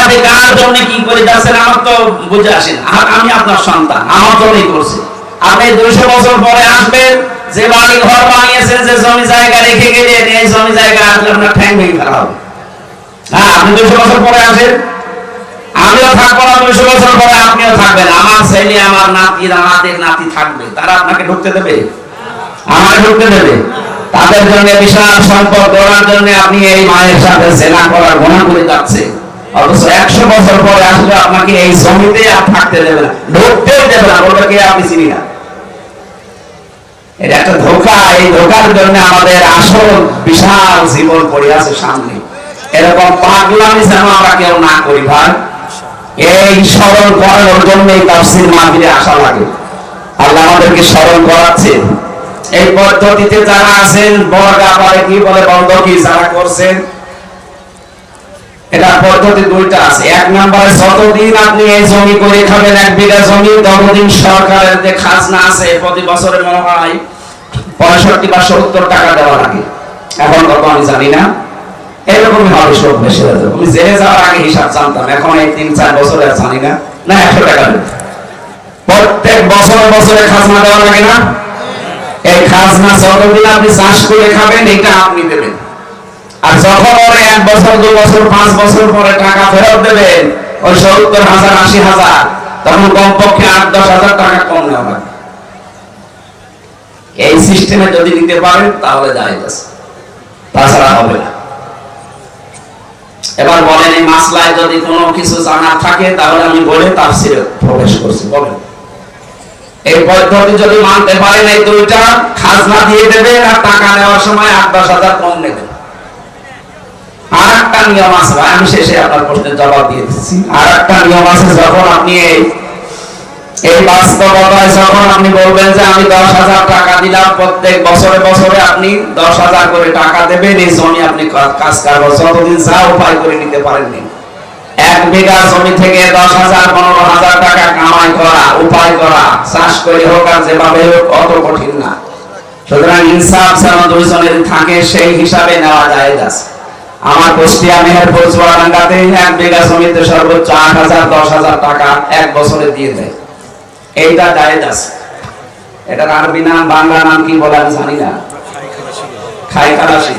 আপনি কার জন্য কি করে যাচ্ছেন আমার তো বুঝে আসেন আমি আপনার সন্তান, আমার জন্যই করছি। আপনি বছর পরে আসবেন, যে বাড়ি ঘর বানিয়েছেন, যে জমি জায়গা রেখে গেলেন, এই জমি জায়গা আসলে আপনার ঠ্যাং ভেঙে ফেলা হবে। হ্যাঁ আপনি বছর পরে আসেন। আমিও থাকব না বছর পরে, আপনিও থাকবেন আমার ছেলে, আমার নাতি নাতির নাতি থাকবে। তারা আপনাকে ঢুকতে দেবে? আমার ঢুকতে দেবে? তাদের জন্য বিশাল সম্পদ, গড়ার জন্য আপনি এই মায়ের সাথে জেনা করার যাচ্ছে একশো বছর পরে আসলে আপনাকে এই জমিতে আর থাকতে দেবে না। ঢুকতেও দেবে না, বলবে কে আপনি চিনি না। এটা একটা ধোকা, এই ধোকার জন্য আমাদের আসল বিশাল জীবন পড়ে আছে সামনে। এরকম পাগলামি যেন আমরা কেউ না করি ভাই। এই স্মরণ করানোর জন্য এই তাফসির মাহফিলে আসা লাগে। আল্লাহ আমাদেরকে স্মরণ করাচ্ছেন এই পদ্ধতিতে যারা আছেন, বর্গা কি বলে, বন্ধ কি যারা করছেন এটা পদ্ধতি দুইটা আছে। এক নম্বরে, যতদিন আপনি এই জমি করে খাবেন, এক বিঘা জমি, ততদিন সরকারের যে খাজনা আছে, প্রতি বছরে মনে হয় পঁয়ষট্টি বা সত্তর টাকা দেওয়া লাগে। এখন কত আমি জানি না। এরকমই হবে সব বেশি আমি যাওয়ার আগে হিসাব জানতাম। এখন এই তিন চার বছরে জানি না। না, একশো টাকা প্রত্যেক বছর বছরে খাজনা দেওয়া লাগে না? এই খাজনা যতদিন আপনি চাষ করে খাবেন, এটা আপনি দেবেন। আর যখন ওরে এক বছর, দু বছর, পাঁচ বছর পরে টাকা ফেরত দেবেন ওই সত্তর হাজার, আশি হাজার, তখন কমপক্ষে আট, দশ হাজার টাকা কম নেওয়া এই সিস্টেমে যদি নিতে পারেন, তাহলে আছে তাছাড়া হবে না। এবার বলেন, এই মাসলায় যদি কোনো কিছু জানা থাকে, তাহলে আমি বলে তাফসিরে প্রবেশ করছি, বলেন। এই পদ্ধতি যদি মানতে পারেন, এই দুইটা খাজনা দিয়ে দেবেন, আর টাকা নেওয়ার সময় আট, দশ হাজার কম নেবেন। আর নিয়ম আছে আমি শেষে আপনার প্রশ্নের জবাব দিয়ে দিচ্ছি। আর নিয়ম আছে, যখন আপনি এই এই বাস্তবতায় যখন আপনি বলবেন যে আমি দশ হাজার টাকা দিলাম, প্রত্যেক বছরে বছরে আপনি দশ হাজার করে টাকা দেবেন, এই জমি আপনি কাজ কারবার যতদিন যা উপায় করে নিতে পারেননি। এক বিঘা জমি থেকে দশ হাজার, পনেরো হাজার টাকা কামাই করা, উপায় করা, চাষ করে হোক আর যেভাবে হোক, অত কঠিন না। সুতরাং ইনসাফ যেন দুইজনের থাকে, সেই হিসাবে নেওয়া যায় আছে আমার কুষ্টিয়া মেহেরপুর চুয়াডাঙ্গাতে এক বিঘা জমিতে সর্বোচ্চ আট হাজার, দশ হাজার টাকা এক বছরে দিয়ে দেয়। এইটা জায়েজ আছে। এটার আরবি নাম, বাংলা নাম কি বলে আমি জানি না। খাই খালাসি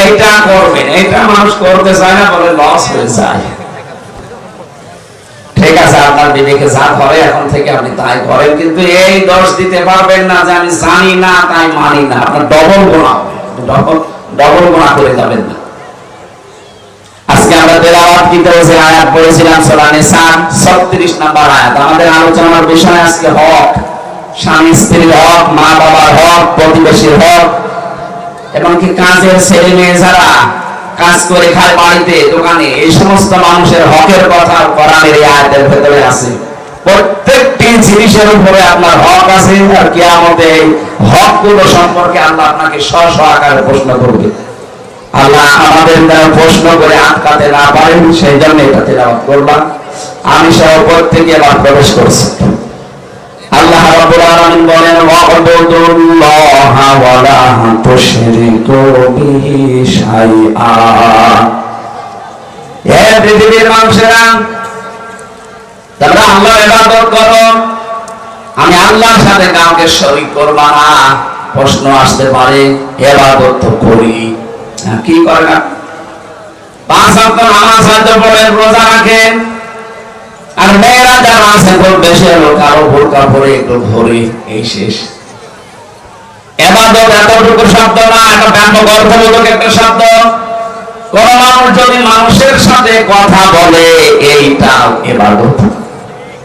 এইটা করবেন, এইটা মানুষ করতে চায় না বলে লস হয়ে যায়। ঠিক আছে, আপনার বিবেকে যা ধরে, এখন থেকে আপনি তাই করেন, কিন্তু এই দোষ দিতে পারবেন না যে আমি জানি না, তাই মানি না। আপনার ডবল গোনা হবে ডবল গোনা করে যাবেন না। আজকে আমরা তেলাওয়াত কিতে যে আয়াত পড়েছিলাম সূরা নিসা 36 নাম্বার আয়াত। আমাদের আলোচনার বিষয় আজকে হক। স্বামী, স্ত্রীর হক, মা বাবার হক, প্রতিবেশীর হক এবং কি কাজের ছেলে মেয়ে যারা কাজ করে খায় বাড়িতে, দোকানে, এই সমস্ত মানুষের হকের কথা কোরআনের আয়াতের আছে। প্রত্যেকটি জিনিসের উপরে আপনার হক আছে, আর কিয়ামতে এই হকগুলো সম্পর্কে আল্লাহ আপনাকে স্ব স্ব আকারে প্রশ্ন করবে। আল্লাহ আমাদের দ্বারা প্রশ্ন করে আটকাতে না পারেন সেই জন্য এটা তেলাওয়াত করলাম। আমি সহ প্রত্যেকে আবার প্রবেশ করছি। আল্লাহ রাব্বুল আলামিন বলেন, ওয়াবুদুল্লাহা ওয়া তুশরিকু বিহি শাইআ। হে পৃথিবীর মানুষেরা তোমরা আল্লাহর ইবাদত করো। আমি আল্লাহর সাথে কাউকে শরীক করবা না। প্রশ্ন আসতে পারে ইবাদত তো করি। হ্যাঁ, কি করে না পাঁচ নামাজ পড়েন রোজা রাখেন। আর মেয়েরা যারা আছে একটু এই শেষ। এবাদত এতটুকু শব্দ না ব্যাপক একটা শব্দ। কোন মানুষ যদি মানুষের সাথে কথা বলে এইটাও এবাদত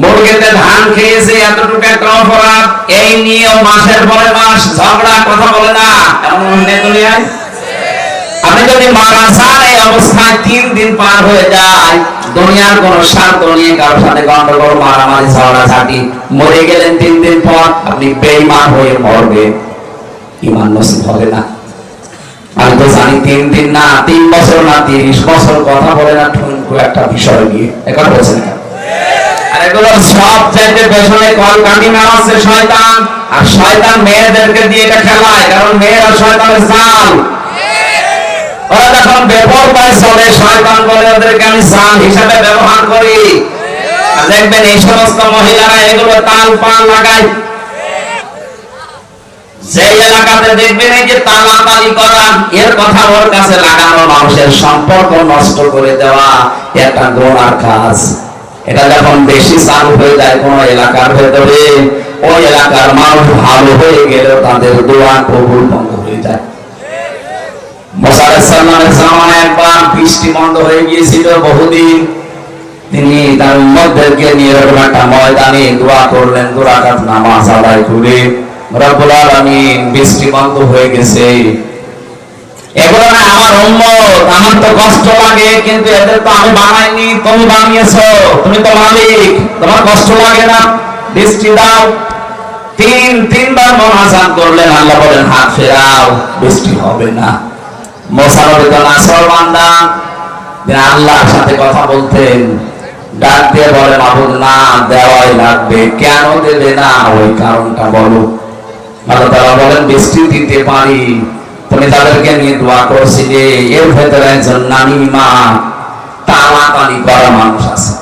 মুরগিতে ধান খেয়েছে, এতটুকু একটা অপরাধ। এই নিয়ে মাসের পরে মাস, ঝগড়া, কথা বলে না। এমন আপনি যদি মারা যান এই অবস্থায় তিন দিন পার হয়ে যায়, দুনিয়ার কোন স্বার্থ নিয়ে কারোর সাথে গন্ডগোল, মারামারি, ঝগড়া, ঝাঁটি, মরে গেলেন তিন দিন পর, আপনি বেইমান হয়ে মরবে ইমান নসিব হবে না। আমি তো জানি তিন দিন না, তিন বছর না, তিরিশ বছর কথা বলে না, ঠুনকু একটা বিষয় নিয়ে। এখন বলছেন কেন? আর এগুলো সব চাইতে পেছনে কল কাটি মারাচ্ছে শয়তান। আর শয়তান মেয়েদেরকে দিয়ে এটা খেলায়, কারণ মেয়েরা শয়তানের জাল। ওরা যখন বেপর পায় চলে, শয়তান বলে, ওদেরকে আমি জাল হিসাবে ব্যবহার করি। দেখবেন এই সমস্ত মহিলারা এগুলো তাল যে এলাকাতে দেখবেন এই যে তালাতালি করা, এর কথা ওর কাছে লাগানো মানুষের সম্পর্ক নষ্ট করে দেওয়া একটা গোড়ার কাজ। এটা যখন বেশি চালু হয়ে যায় কোন এলাকার ভেতরে, ওই এলাকার মানুষ ভালো হয়ে গেলেও তাদের দোয়া কবুল বন্ধ হয়ে যায়। বৃষ্টি বন্ধ হয়ে গেছে। এগুলো না, আমার আমার তো কষ্ট লাগে, কিন্তু এদের তো আমি বানাইনি, তুমি তুমি তো মালিক, তোমার কষ্ট লাগে না। দাও। তিন, তিনবার করলেন, আল্লাহ বলেন, হাত ফেরাও বৃষ্টি হবে না। বান্দা আল্লাহর সাথে কথা বলতেন। ডাক দিয়ে বলে না, দেওয়াই লাগবে। কেন দেবে না? ওই কারণটা বলো। আল্লাহ তাআলা বলেন বৃষ্টি দিতে পারি। তুমি তাদেরকে নিয়ে দোয়া করছিলে এর ভেতরে একজন নানি মা, তালাতালি করা মানুষ আছে।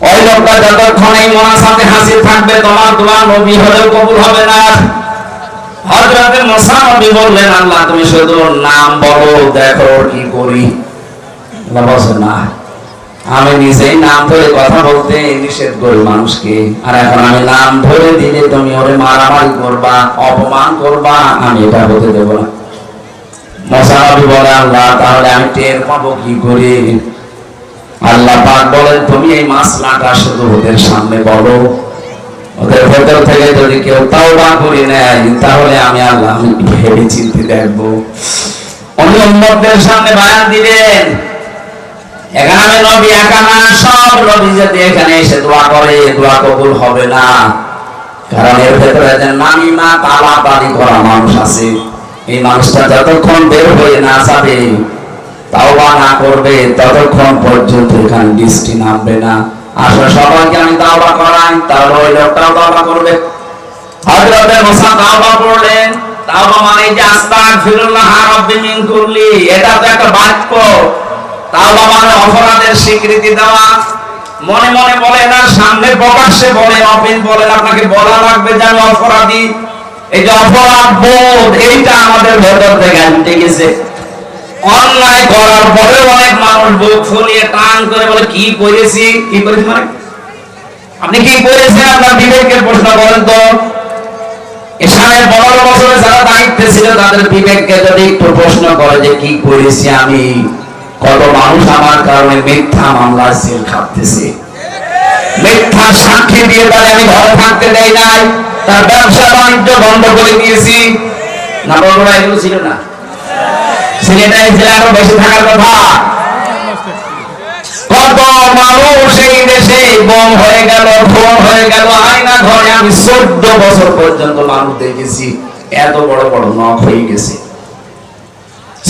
ওই লোকটা যতক্ষণ এই হাসিল থাকবে, তোমার দোয়া নবী হলেও কবুল হবে না। হযরতে মুসা নবী বললেন, আল্লাহ, তুমি শুধু নাম বলো, দেখো কি করি। না। আমি নিজেই নাম ধরে কথা বলতে নিষেধ করি মানুষকে। আর এখন আমি নাম ধরে দিলে তুমি ওরে মারামারি করবা, অপমান করবা, আমি এটা হতে দেব না। বলে, আল্লাহ, তাহলে আমি টের পাবো কি করে? আল্লাহ পাক বলেন, তুমি এই মাসলাটা শুধু ওদের সামনে বলো। ওদের ভেতর থেকে যদি কেউ তাওবা করে নেয়, তাহলে আমি আল্লাহ, আমি ভেবে চিন্তে দেখব উম্মতদের সামনে বায়ান দিবেন এখানে নবী একা না, সব নবী যদি এখানে এসে দোয়া করে, দোয়া কবুল হবে না। কারণ এর ভেতরে যে নামি না, তালা তালি করা মানুষ আছে। এই মানুষটা যতক্ষণ বের হয়ে না যাবে না করবে, ততক্ষণ পর্যন্ত এখানে নামবে না। আসলে সবাইকে আমি করাই, তাহলে ওই লোকটাও করবে। করলেন। মানে যে এটা তো একটা বাক্য। অপরাধের স্বীকৃতি দেওয়া। মনে মনে সামনে প্রকাশ্যে অফিস বলেন আপনাকে বলা লাগবে অপরাধী। এই যে অপরাধ বোধ, এইটা আমাদের ভেতর থেকে অন্যায় করার পরে অনেক মানুষ বুক ফুলিয়ে টান করে বলে, কি করেছি? কি করেছি মানে? আপনি কি করেছেন? আপনার বিবেকের প্রশ্ন করেন তো। এখানে পনেরো বছরে যারা দায়িত্বে ছিল, তাদের বিবেককে যদি একটু প্রশ্ন করে যে, কি করেছি আমি? কত মানুষ আমার কারণে মিথ্যা মামলায় জেল খাটতেছে। মিথ্যা সাক্ষী দিয়ে তাহলে আমি ঘরে থাকতে দেই নাই, তার ব্যবসা বাণিজ্য বন্ধ করে দিয়েছি। না বড়রা এগুলো ছিল না। সিলেটাই ছিল আরও বেশি থাকার কথা। কত মানুষ এই দেশে বম হয়ে গেল ফোন হয়ে গেল, আয়না ঘরে আমি চোদ্দ বছর পর্যন্ত মানুষ দেখেছি, এত বড় বড় নখ হয়ে গেছে।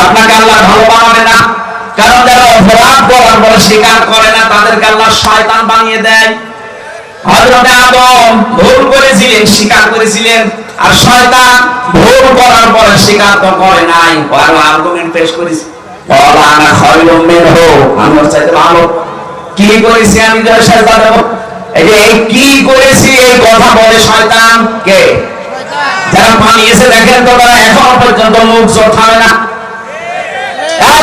আপনাকে আল্লাহ ভালো বানাবে না। কারণ যারা অপরাধ করার পরে স্বীকার করে না, তাদেরকে আল্লাহ শয়তান বানিয়ে দেয়। হযরত আদম ভুল করেছিলেন, স্বীকার করেছিলেন, আর শয়তান ভুল করার পরে স্বীকার তো করে নাই। আরও আর্গুমেন্ট পেশ বলা আমি ওর চাইতে ভালো। কি করেছি আমি যে এই যে এই কি করেছি, এই কথা বলে শয়তান কে যারা বানিয়েছে, দেখেন তো তারা এখনও পর্যন্ত মুখ চোখ থামে না।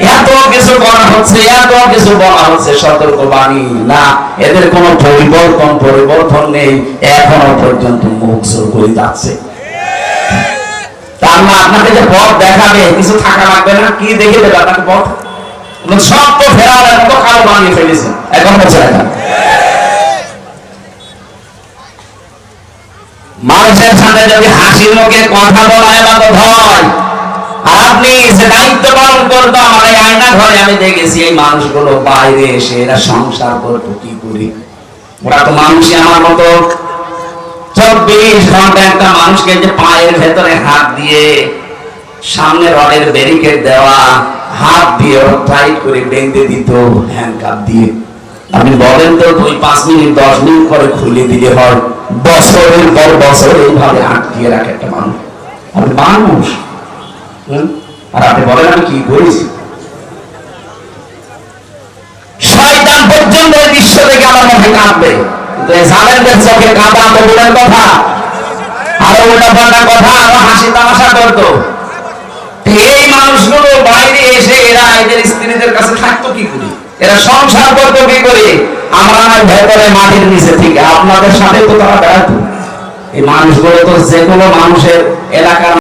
এত কিছু করা হচ্ছে, এত কিছু বলা হচ্ছে সতর্ক বাণী না। এদের কোনো পরিবর্তন পরিবর্তন নেই। এখনও পর্যন্ত মুখ জোর করে যাচ্ছে। তার না আপনাকে যে পথ দেখাবে, কিছু থাকা লাগবে না, কি দেখে দেবে আপনাকে পথ? সব তো ফেরালের মতো কালো বানিয়ে ফেলেছে। এখন হচ্ছে এখন মানুষের সাথে যদি হাসি মুখে কথা বলা এবাদত হয় আর আপনি যে দায়িত্ব পালন করতো, আমার এই আয়না ঘরে আমি দেখেছি এই মানুষগুলো বাইরে এসে এরা সংসার করতো কি ওরা তো মানুষই আমার মতো। চব্বিশ ঘণ্টা একটা মানুষকে যে পায়ের ভেতরে হাত দিয়ে সামনে রডের ব্যারিকেড দেওয়া, হাত দিয়ে টাইট করে বেঁধে দিত হ্যান্ডকাপ দিয়ে। আপনি বলেন তো, দুই, পাঁচ মিনিট, দশ মিনিট করে খুলে দিলে হয়। বছরের পর বছর এইভাবে আটকিয়ে রাখে একটা মানুষ। মানুষ? আপনি বলেন আমি কি করেছি শয়তান পর্যন্ত দৃশ্য দেখে আমার মধ্যে কাঁদবে কিন্তু চোখে কাঁদা কথা। আরও উল্টা পাল্টা কথা, আরও হাসি তামাশা করতো। এই মানুষগুলো বাইরে এসে এরা এদের স্ত্রীদের কাছে থাকতো কি করে? এরা সংসার করতো কি করে? আমরা ভেতরে মাটির নিচে থেকে, আপনাদের সাথে তো তারা বেড়াতো এই মানুষগুলো তো যে কোনো মানুষের এলাকার